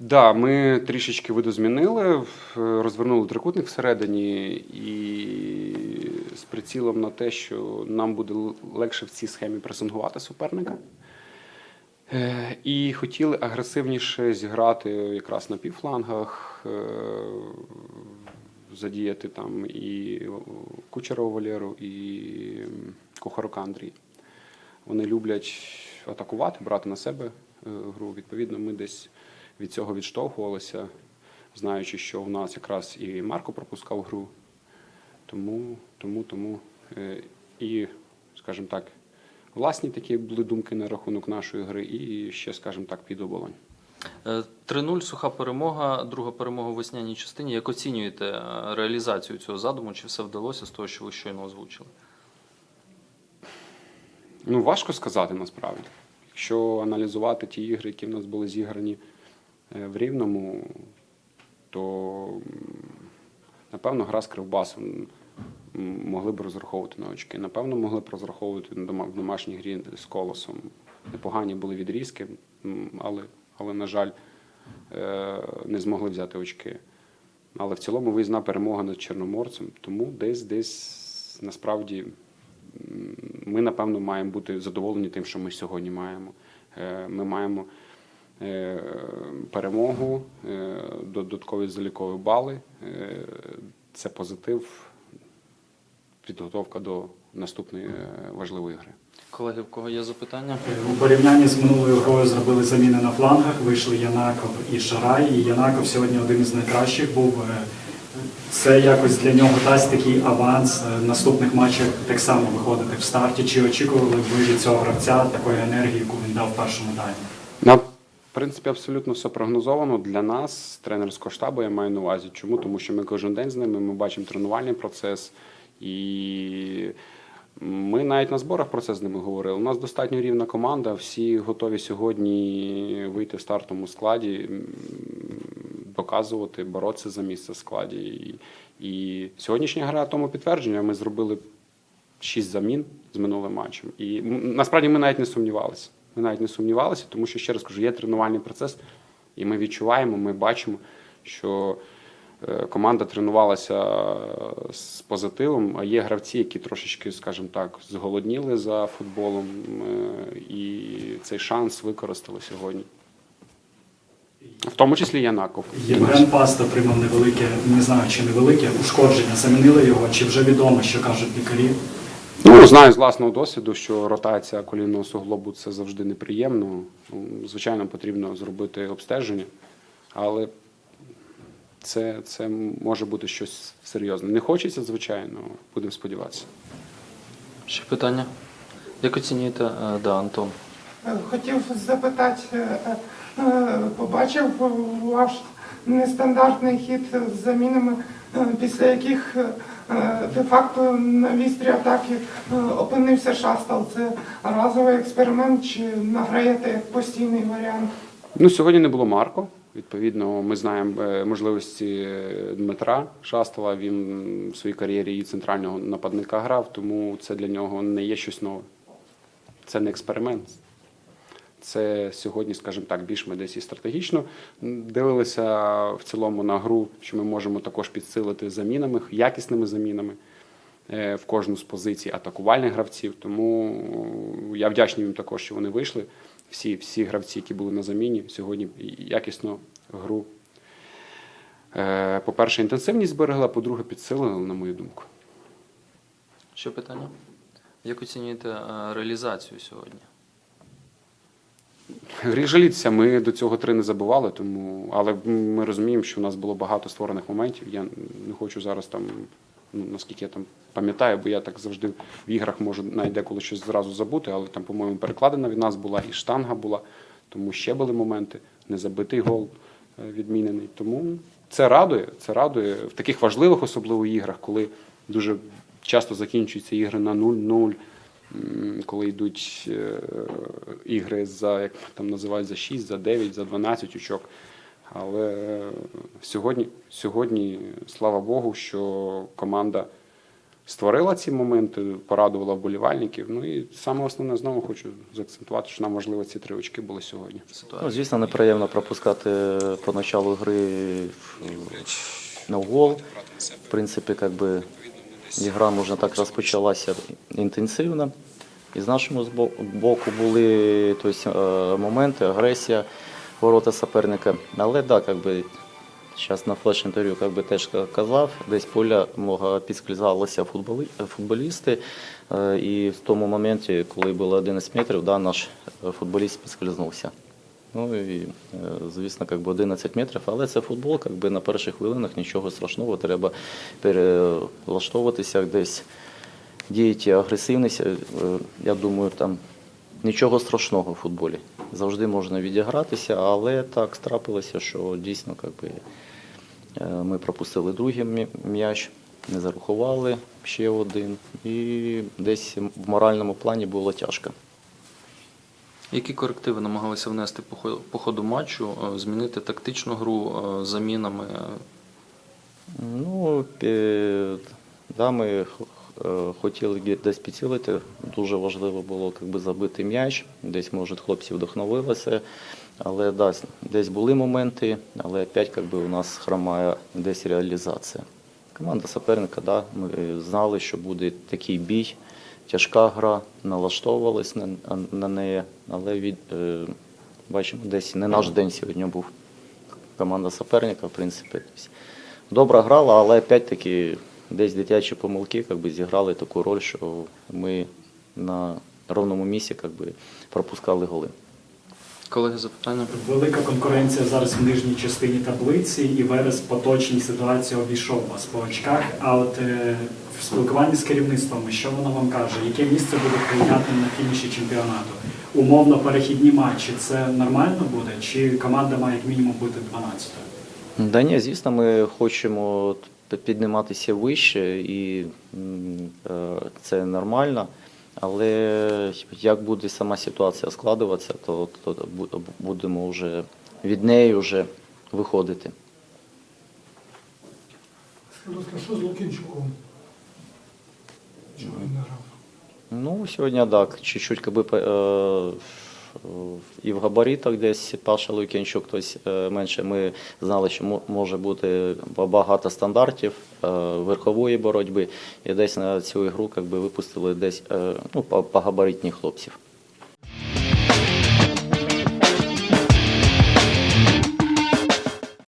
Да, ми трішечки видозмінили, в- розвернули трикутник всередині і з прицілом на те, що нам буде легше в цій схемі пресингувати суперника. Е, І хотіли агресивніше зіграти якраз на півфлангах, е, задіяти там і Кучерова Валеру, і Кухарука Андрій. Вони люблять атакувати, брати на себе е, гру. Відповідно, ми десь від цього відштовхувалися, знаючи, що у нас якраз і Марко пропускав гру. Тому, тому, тому е, і, скажімо так, власні такі були думки на рахунок нашої гри, і ще, скажімо так, під оболонь. Е, 3-0, суха перемога, друга перемога в весняній частині. Як оцінюєте е, реалізацію цього задуму? Чи все вдалося з того, що ви щойно озвучили? Ну, важко сказати насправді. Якщо аналізувати ті ігри, які в нас були зіграні е, в Рівному, то напевно гра з Кривбасом могли б розраховувати на очки. Напевно, могли б розраховувати в домашній грі з колосом. Непогані були відрізки, але, але на жаль, е, не змогли взяти очки. Але в цілому виїзна перемога над Чорноморцем. Тому десь десь насправді ми, напевно, маємо бути задоволені тим, що ми сьогодні маємо. Е, Ми маємо е, перемогу, е, додаткові залікові бали. Е, Це позитив, підготовка до наступної е, важливої гри. Колеги, в кого є запитання? У порівнянні з минулою грою зробили заміни на флангах, вийшли Янаков і Шарай. І Янаков сьогодні один із найкращих був. Е, Це якось для нього дасть такий аванс е, в наступних матчах так само виходити в старті. Чи очікували ви від цього гравця такої енергії, яку він дав в першому таймі? Принципі, абсолютно все прогнозовано для нас, тренерського штабу, я маю на увазі. Чому? Тому що ми кожен день з ними, ми бачимо тренувальний процес, і ми навіть на зборах про це з ними говорили. У нас достатньо рівна команда, всі готові сьогодні вийти в стартовому складі, м, доказувати, боротися за місце в складі. І сьогоднішня гра тому підтвердження. Ми зробили шість замін з минулим матчем. І насправді ми навіть не сумнівалися. Ми навіть не сумнівалися, тому що ще раз кажу, є тренувальний процес, і ми відчуваємо, ми бачимо, що е, команда тренувалася е, з позитивом, а є гравці, які трошечки, скажімо так, зголодніли за футболом, е, і цей шанс використали сьогодні. В тому числі Янаков. Євген Паста приймав невелике, не знаю чи невелике ушкодження. Замінили його, чи вже відомо, що кажуть лікарі? Ну, знаю з власного досвіду, що ротація колінного суглобу це завжди неприємно. Ну, Звичайно, потрібно зробити обстеження, але це, це може бути щось серйозне. Не хочеться, звичайно, будемо сподіватися. Ще питання? Як оцінюєте, е, да, Антон? Е, Хотів запитати, е, побачив ваш нестандартний хід з замінами, після яких е, де-факто на вістрі атаки е, опинився шастал. Це разовий експеримент чи награєте як постійний варіант? Ну, сьогодні не було Марко. Відповідно, ми знаємо е, можливості е, Дмитра Шастала. Він в своїй кар'єрі і центрального нападника грав, тому це для нього не є щось нове. Це не експеримент. Це сьогодні, скажімо так, більш ми десь і стратегічно дивилися в цілому на гру, що ми можемо також підсилити замінами, якісними замінами е, в кожну з позицій атакувальних гравців. Тому я вдячний їм також, що вони вийшли. Всі, всі гравці, які були на заміні, сьогодні якісно гру. е, По-перше, інтенсивність зберегла, по-друге, підсилили, на мою думку. Ще питання? Як оцінюєте е, реалізацію сьогодні? Жалітися, ми до цього три не забували, тому але ми розуміємо, що у нас було багато створених моментів. Я не хочу зараз там, ну наскільки я там пам'ятаю, бо я так завжди в іграх можу навіть деколи щось зразу забути, але там, по-моєму, перекладена від нас була і штанга була, тому ще були моменти, незабитий гол е, відмінений. Тому це радує, це радує в таких важливих, особливо іграх, коли дуже часто закінчуються ігри на 0-0. Коли йдуть е, ігри за як там називають за 6, за 9, за 12 очок. Але е, сьогодні, сьогодні, слава Богу, що команда створила ці моменти, порадувала вболівальників. Ну і саме основне знову хочу заакцентувати, що нам важливо ці три очки були сьогодні. Ну, звісно, неприємно пропускати поначалу гри в- на гол. В принципі, как би, ігра, можна так, розпочалася інтенсивно. І з нашого боку були тобто, е, моменти, агресія ворота суперника. Але так, как би, зараз на флеш-інтерв'ю как би, теж казав, десь поля мого підсклізалися футболи, футболісти. Е, І в тому моменті, коли було 11 метрів, да, наш е, футболіст підскользнувся. Ну і, е, звісно, как би 11 метрів, але це футбол, как би на перших хвилинах нічого страшного, треба перелаштовуватися десь, діяти агресивність. Е, Я думаю, там нічого страшного в футболі. Завжди можна відігратися, але так трапилося, що дійсно как би, е, ми пропустили другий м'яч, не зарахували ще один, і десь в моральному плані було тяжко. Які корективи намагалися внести по ходу матчу, е, змінити тактичну гру е, замінами? Ну, да, ми е, хотіли десь підцілити. Дуже важливо було как би, забити м'яч. Десь, може, хлопці вдохновилися. Але да, десь були моменти, але опять как би, у нас хромає десь реалізація. Команда суперника, да, ми знали, що буде такий бій, тяжка гра, налаштовувались на, на неї, але від, е, бачимо, десь не наш день сьогодні був команда суперника, в принципі. Добре грала, але опять-таки десь дитячі помилки как би, зіграли таку роль, що ми на ровному місці как би, пропускали голи. Колеги, запитання? Велика конкуренція зараз в нижній частині таблиці, і Верес поточній ситуації обійшов вас по очках. А от е, в спілкуванні з керівництвом, що воно вам каже? Яке місце буде прийнятним на фініші чемпіонату? Умовно перехідні матчі це нормально буде? Чи команда має як мінімум бути 12-ю? Да ні, звісно, ми хочемо підніматися вище, і е, це нормально. Але як буде сама ситуація складуватися, то, то будемо вже від неї вже виходити. Що з Лукінчуком? Чого він не грав? Ну, сьогодні так, чуть-чуть якби. бы, е, і в габаритах десь Паша Лукінчук, тобто е, менше. Ми знали, що мо- може бути багато стандартів е, верхової боротьби, і десь на цю ігру якби, би, випустили десь е, ну, по габаритні хлопців.